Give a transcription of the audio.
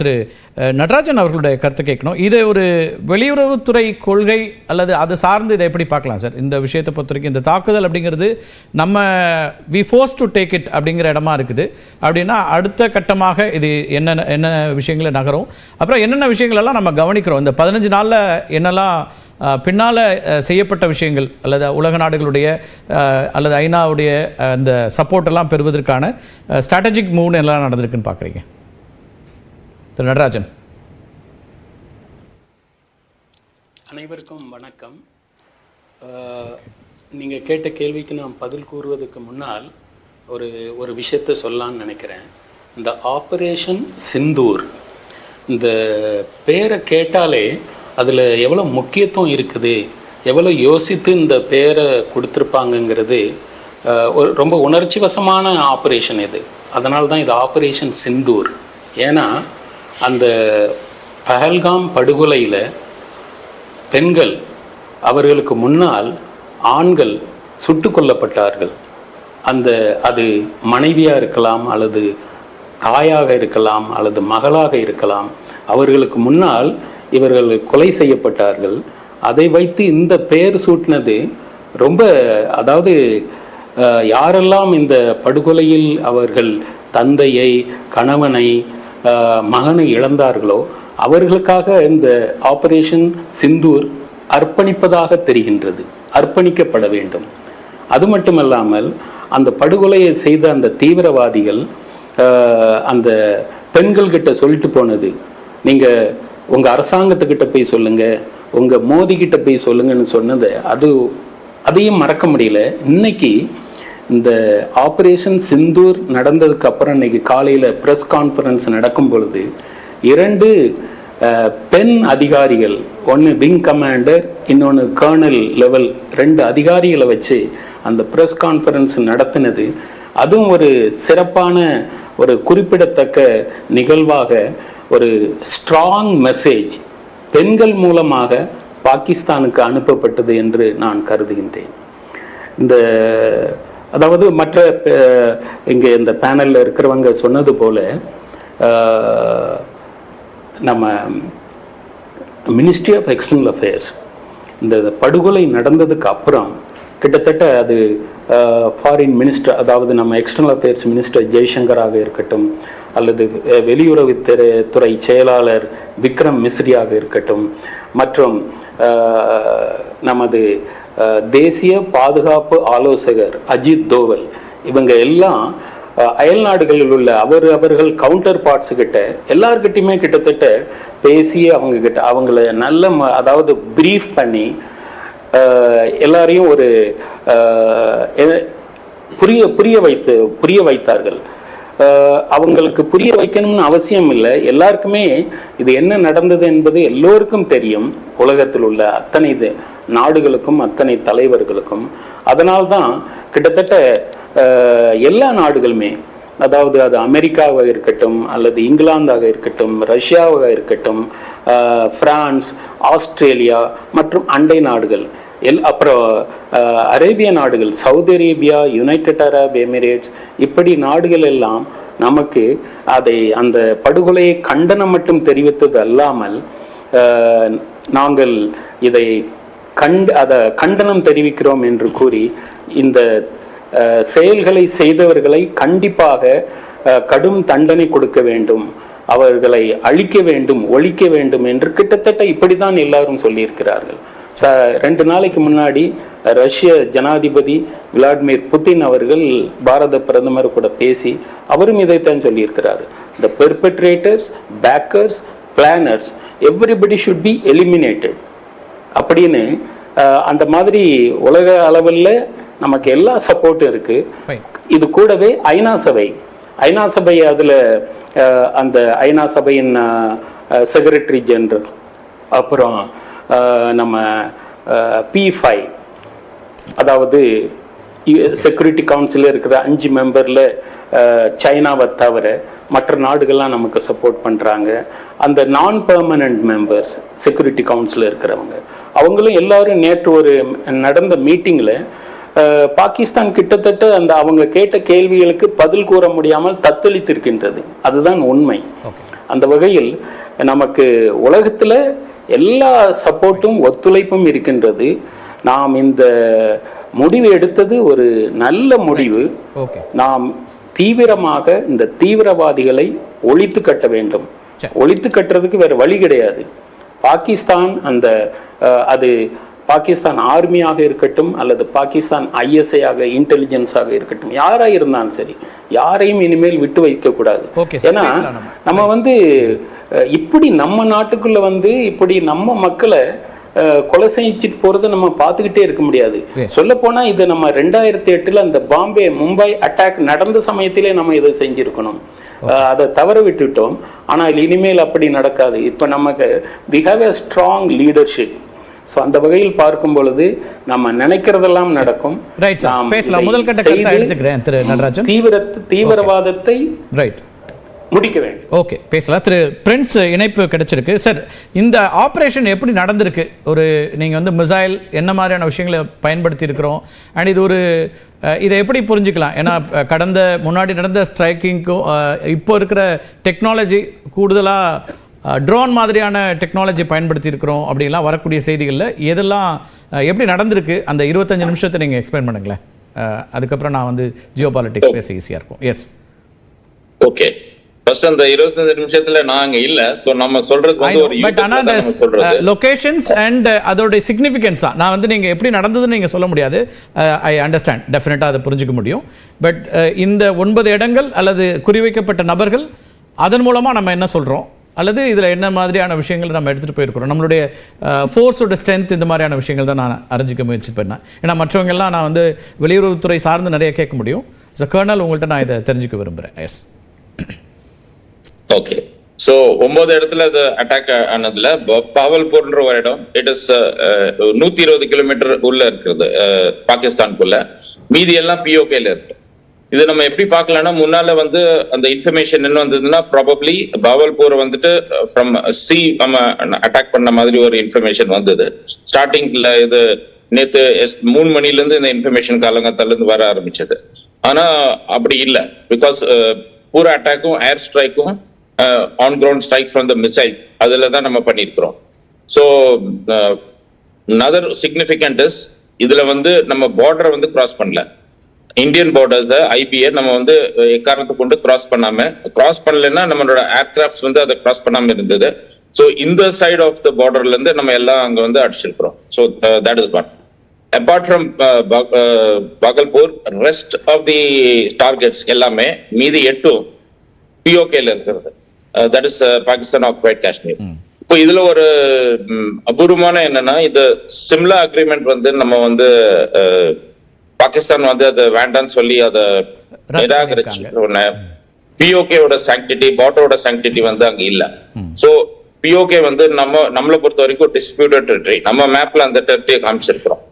திரு நடராஜன் அவர்களுடைய கருத்து கேட்கணும். இதை ஒரு வெளியுறவுத்துறை கொள்கை அல்லது அது சார்ந்து இதை எப்படி பார்க்கலாம் சார்? இந்த விஷயத்தை பொறுத்த வரைக்கும் இந்த தாக்குதல் அப்படிங்கிறது நம்ம we force to take it அப்படிங்கிற இடமா இருக்குது. அப்படின்னா அடுத்த கட்டமாக இது என்னென்ன என்ன விஷயங்களை நகரும். அப்புறம் என்னென்ன விஷயங்களெல்லாம் நம்ம கவனிக்கிறோம்? இந்த பதினஞ்சு நாளில் என்னெல்லாம் பின்னால் செய்யப்பட்ட விஷயங்கள் அல்லது உலக நாடுகளுடைய அல்லது ஐநாவுடைய அந்த சப்போர்ட் எல்லாம் பெறுவதற்கான ஸ்ட்ராட்டஜிக் மூவ் எல்லாம் நடந்திருக்குன்னு பார்க்குறீங்க. திரு நடராஜன். அனைவருக்கும் வணக்கம். நீங்கள் கேட்ட கேள்விக்கு நான் பதில் கூறுவதற்கு முன்னால் ஒரு ஒரு விஷயத்தை சொல்லலாம்னு நினைக்கிறேன். இந்த ஆப்ரேஷன் சிந்தூர் இந்த பேரை கேட்டாலே அதில் எவ்வளோ முக்கியத்துவம் இருக்குது எவ்வளோ யோசித்து இந்த பேரை கொடுத்துருப்பாங்கங்கிறது ஒரு ரொம்ப உணர்ச்சி வசமான ஆப்ரேஷன் இது. அதனால தான் இது ஆப்ரேஷன் சிந்தூர். ஏன்னா அந்த பஹல்காம் படுகொலையில் பெண்கள் அவர்களுக்கு முன்னால் ஆண்கள் சுட்டு கொல்லப்பட்டார்கள். அந்த அது மனைவியாக இருக்கலாம் அல்லது தாயாக இருக்கலாம் அல்லது மகளாக இருக்கலாம் அவர்களுக்கு முன்னால் இவர்கள் கொலை செய்யப்பட்டார்கள். அதை வைத்து இந்த பெயர் சூட்டினது ரொம்ப அதாவது யாரெல்லாம் இந்த படுகொலையில் அவர்கள் தந்தையை கணவனை மகனை இழந்தார்களோ அவர்களுக்காக இந்த ஆபரேஷன் சிந்தூர் அர்ப்பணிப்பதாக தெரிகின்றது அர்ப்பணிக்கப்பட வேண்டும். அது மட்டுமல்லாமல் அந்த படுகொலையை செய்த அந்த தீவிரவாதிகள் அந்த பெண்கள் கிட்ட சொல்லிட்டு போனது நீங்கள் உங்கள் அரசாங்கத்துக்கிட்ட போய் சொல்லுங்கள் உங்கள் மோதி கிட்ட போய் சொல்லுங்கன்னு சொன்னது அது அதையும் மறக்க முடியல. இன்னைக்கு இந்த ஆப்ரேஷன் சிந்தூர் நடந்ததுக்கு அப்புறம் இன்னைக்கு காலையில் ப்ரெஸ் கான்ஃபரன்ஸ் நடக்கும் பொழுது இரண்டு பெண் அதிகாரிகள் ஒன்று விங் கமாண்டர் இன்னொன்று கர்னல் லெவல் ரெண்டு அதிகாரிகளை வச்சு அந்த ப்ரெஸ் கான்ஃபரன்ஸ் நடத்தினது. அதுவும் ஒரு சிறப்பான ஒரு குறிப்பிடத்தக்க நிகழ்வாக ஒரு ஸ்ட்ராங் மெசேஜ் பெண்கள் மூலமாக பாகிஸ்தானுக்கு அனுப்பப்பட்டது என்று நான் கருதுகின்றேன். இந்த அதாவது மற்ற இங்கே இந்த பேனலில் இருக்கிறவங்க சொன்னது போல நம்ம மினிஸ்ட்ரி ஆஃப் எக்ஸ்டர்னல் அஃபேர்ஸ் இந்த படுகொலை நடந்ததுக்கு அப்புறம் கிட்டத்தட்ட அது ஃபாரின் மினிஸ்டர் அதாவது நம்ம எக்ஸ்டர்னல் அஃபேர்ஸ் மினிஸ்டர் ஜெய்சங்கராக இருக்கட்டும் அல்லது வெளியுறவுத்துறை துறை செயலாளர் விக்ரம் மிஸ்ரியாக இருக்கட்டும் மற்றும் நமது தேசிய பாதுகாப்பு ஆலோசகர் அஜித் தோவல். இவங்க எல்லாம் அயல் நாடுகளில் உள்ள அவர் அவர்கள் கவுண்டர் பார்ட்ஸ் கிட்ட எல்லார்கிட்டையுமே கிட்டத்தட்ட பேசி அவங்க கிட்ட அவங்கள நல்ல ம- அதாவது பிரீஃப் பண்ணி எல்லாரையும் ஒரு புரிய புரிய வைத்து புரிய வைத்தார்கள். அவங்களுக்கு புரிய வைக்கணும்னு அவசியம் இல்லை. எல்லாருக்குமே இது என்ன நடந்தது என்பது எல்லோருக்கும் தெரியும். உலகத்தில் உள்ள அத்தனை இது நாடுகளுக்கும் அத்தனை தலைவர்களுக்கும். அதனால்தான் கிட்டத்தட்ட எல்லா நாடுகளுமே அதாவது அது அமெரிக்காவாக இருக்கட்டும் அல்லது இங்கிலாந்தாக இருக்கட்டும் ரஷ்யாவாக இருக்கட்டும் பிரான்ஸ் ஆஸ்திரேலியா மற்றும் அண்டை நாடுகள் எல் அப்புறம் அரேபிய நாடுகள் Saudi Arabia United Arab Emirates இப்படி நாடுகள் எல்லாம் நமக்கு அதை அந்த படுகொலையை கண்டனம் மட்டும் தெரிவித்தது அல்லாமல் நாங்கள் இதை கண்டு அதை கண்டனம் தெரிவிக்கிறோம் என்று கூறி இந்த செயல்களை செய்தவர்களை கண்டிப்பாக கடும் தண்டனை கொடுக்க வேண்டும். அவர்களை அழிக்க வேண்டும் ஒழிக்க வேண்டும் என்று கிட்டத்தட்ட இப்படித்தான் எல்லாரும் சொல்லியிருக்கிறார்கள். ச ரெண்டு நாளைக்கு முன்னாடி ரஷ்ய ஜனாதிபதி விளாடிமிர் புட்டின் அவர்கள் பாரத பிரதமர் கூட பேசி அவரும் இதைத்தான் சொல்லியிருக்கிறார். The perpetrators backers planners everybody should be eliminated அப்படின்னு அந்த மாதிரி உலக அளவில் நமக்கு எல்லா சப்போர்ட்டும் இருக்கு. இது கூடவே ஐநா சபை. ஐநா சபை அதுல அந்த ஐநா சபையின் செக்ரட்டரி ஜெனரல் அப்புறம் நம்ம பி ஃபைவ் அதாவது செக்யூரிட்டி கவுன்சில் இருக்கிற அஞ்சு மெம்பர்ல சைனாவை தவிர மற்ற நாடுகள்லாம் நமக்கு சப்போர்ட் பண்றாங்க. அந்த நான் பெர்மனன்ட் மெம்பர்ஸ் செக்யூரிட்டி கவுன்சில் இருக்கிறவங்க அவங்களும் எல்லாரும் நேற்று ஒரு நடந்த மீட்டிங்ல அஹ், பாகிஸ்தான் கிட்டத்தட்ட அந்த அவங்க கேட்ட கேள்விகளுக்கு பதில் கூற முடியாமல் தத்தளித்திருக்கின்றது. அதுதான் உண்மை. அந்த வகையில் நமக்கு உலகத்துல எல்லா சப்போர்ட்டும் ஒத்துழைப்பும் இருக்கின்றது. நாம் இந்த முடிவு எடுத்தது ஒரு நல்ல முடிவு. நாம் தீவிரமாக இந்த தீவிரவாதிகளை ஒழித்து கட்ட வேண்டும். ஒழித்து கட்டுறதுக்கு வேற வழி கிடையாது. பாகிஸ்தான் அந்த அது பாகிஸ்தான் ஆர்மியாக இருக்கட்டும் அல்லது பாகிஸ்தான் ஐஎஸ்ஐ ஆக இன்டெலிஜென்ஸாக இருக்கட்டும் யாரா இருந்தாலும் சரி யாரையும் இனிமேல் விட்டு வைக்க கூடாது. Okay, sir. ஏன்னா நம்ம. வந்து இப்படி நம்ம நாட்டுக்குள்ள வந்து இப்படி நம்ம மக்களை கொலை செஞ்சுட்டு போறதை நம்ம பார்த்துக்கிட்டே இருக்க முடியாது. சொல்ல போனா இது நம்ம ரெண்டாயிரத்தி எட்டுல அந்த பாம்பே மும்பை அட்டாக் நடந்த சமயத்திலே நம்ம இதை செஞ்சிருக்கணும். அதை தவற விட்டுட்டோம் ஆனால் இனிமேல் அப்படி நடக்காது. இப்ப நமக்கு we have a strong leadership so அந்த வகையில் பார்க்கும் பொழுது நம்ம நினைக்கிறதெல்லாம் நடக்கும். பேசலாம். முதல் கட்ட கருத்தை செய்து எடுத்துக்கிறேன் திரு நடராஜன். தீவிர தீவிரவாதத்தை ரைட் முடிக்க வேண்டும். ஓகே பேசலாம். திரு பிரின்ஸ் இணைப்பு கிடைச்சிருக்கு. சார் இந்த ஆப்ரேஷன் எப்படி நடந்திருக்கு? ஒரு நீங்கள் வந்து மிசைல் என்ன மாதிரியான விஷயங்களை பயன்படுத்தி இருக்கிறோம் அண்ட் இது ஒரு இதை எப்படி புரிஞ்சுக்கலாம்? ஏன்னா கடந்த முன்னாடி நடந்த ஸ்ட்ரைக்கிங்க்கும் இப்போ இருக்கிற டெக்னாலஜி கூடுதலாக ட்ரோன் மாதிரியான டெக்னாலஜி பயன்படுத்தி இருக்கிறோம் அப்படிலாம் வரக்கூடிய செய்திகளில் எதெல்லாம் எப்படி நடந்திருக்கு? அந்த இருபத்தஞ்சு நிமிஷத்தை நீங்கள் எக்ஸ்பிளைன் பண்ணுங்களேன். அதுக்கப்புறம் நான் வந்து ஜியோ பாலிட்டிக்ஸ் பேச ஈஸியாக இருக்கும். எஸ் ஓகே ஃபர்ஸ்ட் அந்த இருபத்தஞ்சு நிமிஷத்துல நான் அங்க இல்ல. சோ நம்ம சொல்றது வந்து ஒரு பட் ஆனா அந்த லொகேஷன்ஸ் அண்ட் அதோட சிக்னிஃபிகன்ஸ் நான் வந்து நீங்க எப்படி நடந்ததுன்னு நீங்க சொல்ல முடியாது. ஐ அண்டர்ஸ்டாண்ட் டெஃபினட்டா அதை புரிஞ்சுக்க முடியும். பட் இந்த ஒன்பது இடங்கள் அல்லது குறிவைக்கப்பட்ட நபர்கள் அதன் மூலமா நம்ம என்ன சொல்றோம்? அல்லது இதுல என்ன மாதிரியான விஷயங்கள் நம்ம எடுத்துட்டு போயிருக்கிறோம். நம்மளுடைய ஃபோர்ஸோட ஸ்ட்ரென்த் இந்த மாதிரியான விஷயங்கள் தான் நான் அறிஞ்சிக்க முயற்சி பண்ணேன். ஏன்னா மற்றவங்க எல்லாம் நான் வந்து வெளியுறவுத்துறை சார்ந்து நிறைய கேட்க முடியும். கர்னல் உங்கள்கிட்ட நான் இதை தெரிஞ்சுக்க விரும்புறேன். எஸ் ஓகே சோ ஒன்பது இடத்துல அது அட்டாக் ஆனதுல ப- பாவல்பூர்ன்ற ஒரு இடம். இட் இஸ் நூத்தி இருபது கிலோமீட்டர் உள்ள இருக்கிறது பாகிஸ்தானுக்குள்ள மீதி எல்லாம் பிஓகேல இருக்கு. இது நம்ம எப்படி பார்க்கலாம்னா முன்னால வந்து அந்த இன்ஃபர்மேஷன் என்ன வந்ததுன்னா ப்ராபப்ளி பாவல்பூர் வந்துட்டு uh, ஃப்ரம் சி uh, நம்ம அட்டாக் பண்ண மாதிரி ஒரு இன்ஃபர்மேஷன் வந்தது. ஸ்டார்டிங்ல இது நேத்து எஸ்- மூணு மணில இருந்து இந்த இன்ஃபர்மேஷன் காலங்கத்தால இருந்து வர ஆரம்பிச்சது. ஆனா அப்படி இல்ல. பிகாஸ் uh, பூரா அட்டாக்கும் air ஸ்ட்ரைக்கும் on ground strike from the missile அதுல தான் நம்ம பண்ணியிருக்கிறோம். ஸோ நதர் சிக்னிஃபிகண்ட் இஸ் இதுல வந்து நம்ம பார்டரை வந்து கிராஸ் பண்ணல. இந்தியன் பார்டர்ஸ் ஐபிஏ நம்ம வந்து எக்காரணத்தை கொண்டு கிராஸ் பண்ணாம கிராஸ் பண்ணலைன்னா நம்மளோட ஏர்கிராஃப்ட்ஸ் வந்து அதை கிராஸ் பண்ணாம இருந்தது. ஸோ இந்த சைடு ஆஃப் த பார்டர்ல இருந்து நம்ம எல்லாம் அங்க வந்து அடிச்சிருக்கிறோம். So that is one apart from Bhagalpur rest of the targets எல்லாமே மீதி எட்டும் பிஓகேல இருக்கிறது. That is Pakistan occupied Kashmir இப்போ இதுல ஒரு அபூர்வமான என்னன்னா இது சிம்லா அக்ரிமெண்ட் வந்து நம்ம வந்து பாகிஸ்தான் வந்து அது வேண்டாம்னு சொல்லி அதை நிராகரிச்சு. பிஓகேவோட சாங்டிட்டி பார்டரோட சாங்டிட்டி வந்து அங்க இல்ல. சோ பிஓகே வந்து நம்ம நம்மளை பொறுத்த வரைக்கும் டிஸ்பியூட்டட் டெரிட்டரி நம்ம மேப்ல அந்த டெரிட்டரியை காமிச்சிருக்கிறோம்.